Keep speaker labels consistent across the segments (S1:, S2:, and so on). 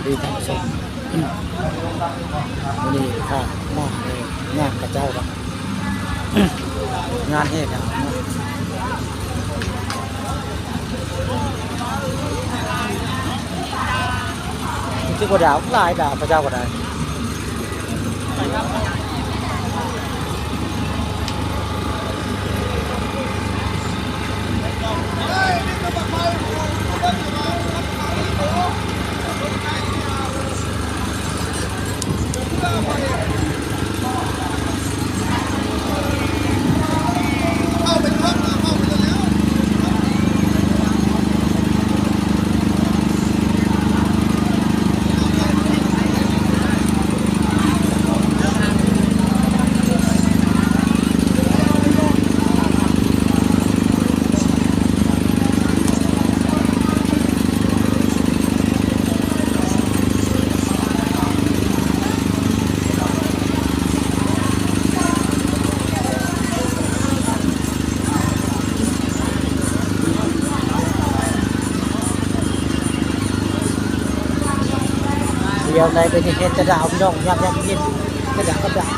S1: วัสดีท่านผู้ชมอืมวันนี้ค่ะมาเลยงานกระเจ้าครับงานเฮ็ดครับที่กว่าดาวหลายดาวพระเจ้าก็ได้ ดียวในเป็นเฮ็ดกระดาวพี่น้องยับยับยินกระดาวกระดาว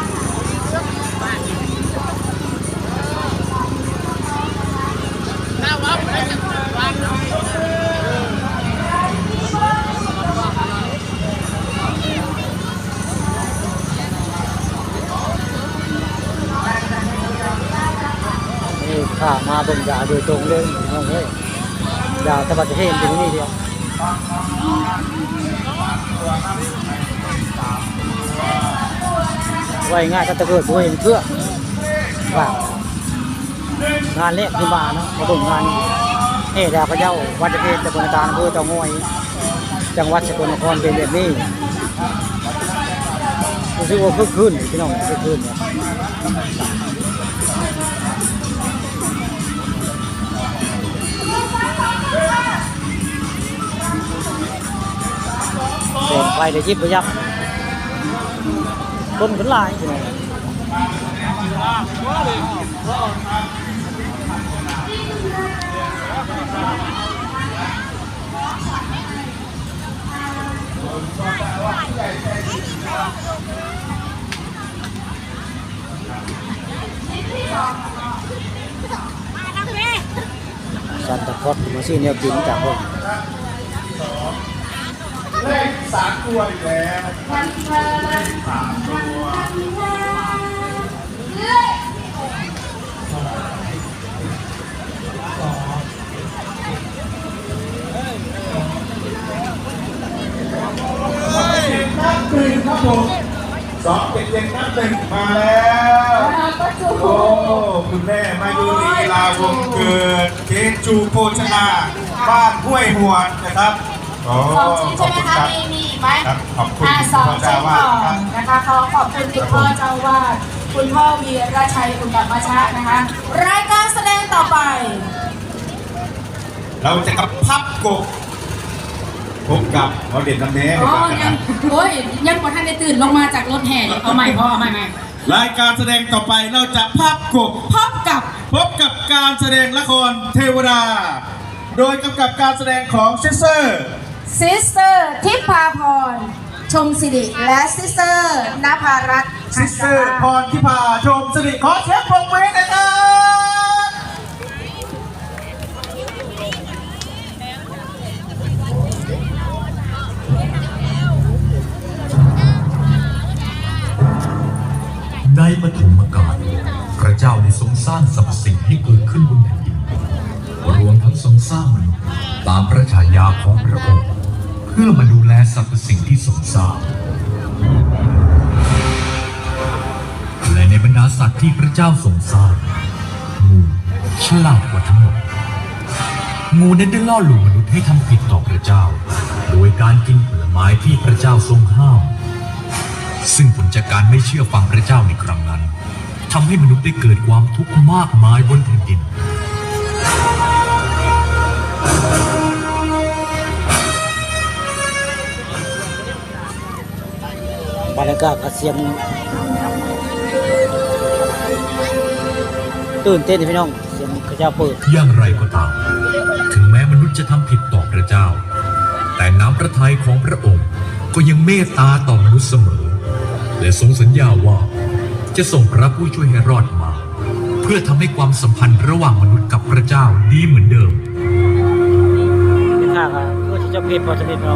S1: นี่ข้ามาเป็นยาโดยตรงเลยน้องเฮ้ยยาตะบัดเทนตรงนี้เดียว ไว้ง่ายก็จะเกิดบ่เห็นเพื่อว่างานเล็กที่มาเนาะมาดูงานเฮดาวพระเจ้าวัดเทศตะบนตาลอำเภอเตางอยจังหวัดสกลนครเป็นแบบนี้รู้สึกว่าคึกคืนพี่น้องคึกคืนเนี่ย ไปเดี๋ยวยิบไปยับคนขึ้นหลายพี่น้องสันตะคดมาซื้อเนี่ยกินจากพวก
S2: เลข สามตัวอีกแล้วสามตัวนับหนึ่งครับผมสองเจ็ดเจ็ดนับหนึ่งมาแล้วโอ้คุณแม่มายูนีลาวงเกิดเค้กจูโภชนาบ้านห้วยหวนนะครับโอ้
S3: สองชิ้น
S2: ขอ
S3: ใช่
S2: บ
S3: ไหม
S2: คุณครับ
S3: คะมีมีอีกไหม
S2: ครับขอบคุณ
S3: อ่าสอง
S2: คุณพ่อ
S3: ชิ้น
S2: เจ้าวา
S3: ก่อ
S2: ดครั
S3: น
S2: บ
S3: นะคะขอขอบคุณคุณพ่อเจ้าวาดคุณพ่อวีรชัยอุตตมชะนะคะ รายการแสดงต่อไป
S2: เราจะกับพับกบพบกับเราเด่นน้ำเน้
S4: อ๋อยังโอ้ยยังกว่าท่านได้ตื่นลงมาจากรถแห่เลยเอาใหม่พ่อเอาใหม่ใหม่
S2: รายการแสดงต่อไปเราจะพับกบ
S4: พบกับ
S2: พบกับการแสดงละครเทวดา โดยกำกับการแสดงของซิสเตอร์
S3: ซิสเตอร์ทิพาพร ชมสิริและซิสเตอร์นภารัตน์
S2: ซิสเตอร์พรทิพาชมสิริขอเสียงปรบมือหน่อยครับ
S5: ในปฐมกาลพระเจ้าได้ทรงสร้างสรรพสิ่งให้เกิดขึ้นบนแผ่นดินรวมทั้งทรงสร้างมนุษย์ ตามพระฉายาของพระองค์ เพื่อมาดูแลสรรพสิ่งที่ทรงสร้างและในบรรดาสัตว์ที่พระเจ้าทรงสร้างงูฉลาดกว่าทั้งหมดงูนั้นได้ล่อลวงมนุษย์ให้ทำผิดต่อพระเจ้า โดยการกินผลไม้ที่พระเจ้าทรงห้าม ซึ่งผลจากการไม่เชื่อฟังพระเจ้าในครั้งนั้นทำให้มนุษย์ได้เกิดความทุกข์มากมายบนแผ่นดิน
S1: บรรยากาศก็เสียงตื่นเต้นพี่น้องเสียงกระเจ้าเปิด
S5: อย่างไรก็ตาม ถึงแม้มนุษย์จะทำผิดต่อพระเจ้า แต่น้ำพระพระทัยของพระองค์ก็ยังเมตตาต่อมนุษย์เสมอ และทรงสัญญาว่าจะส่งพระผู้ช่วยให้รอดมา เพื่อทำให้ความสัมพันธ์ระหว่างมนุษย์กับพระเจ้าดีเหมือนเดิม
S1: เป็นข้าก็คือที่เจะเพชรพอจะเป็นเรา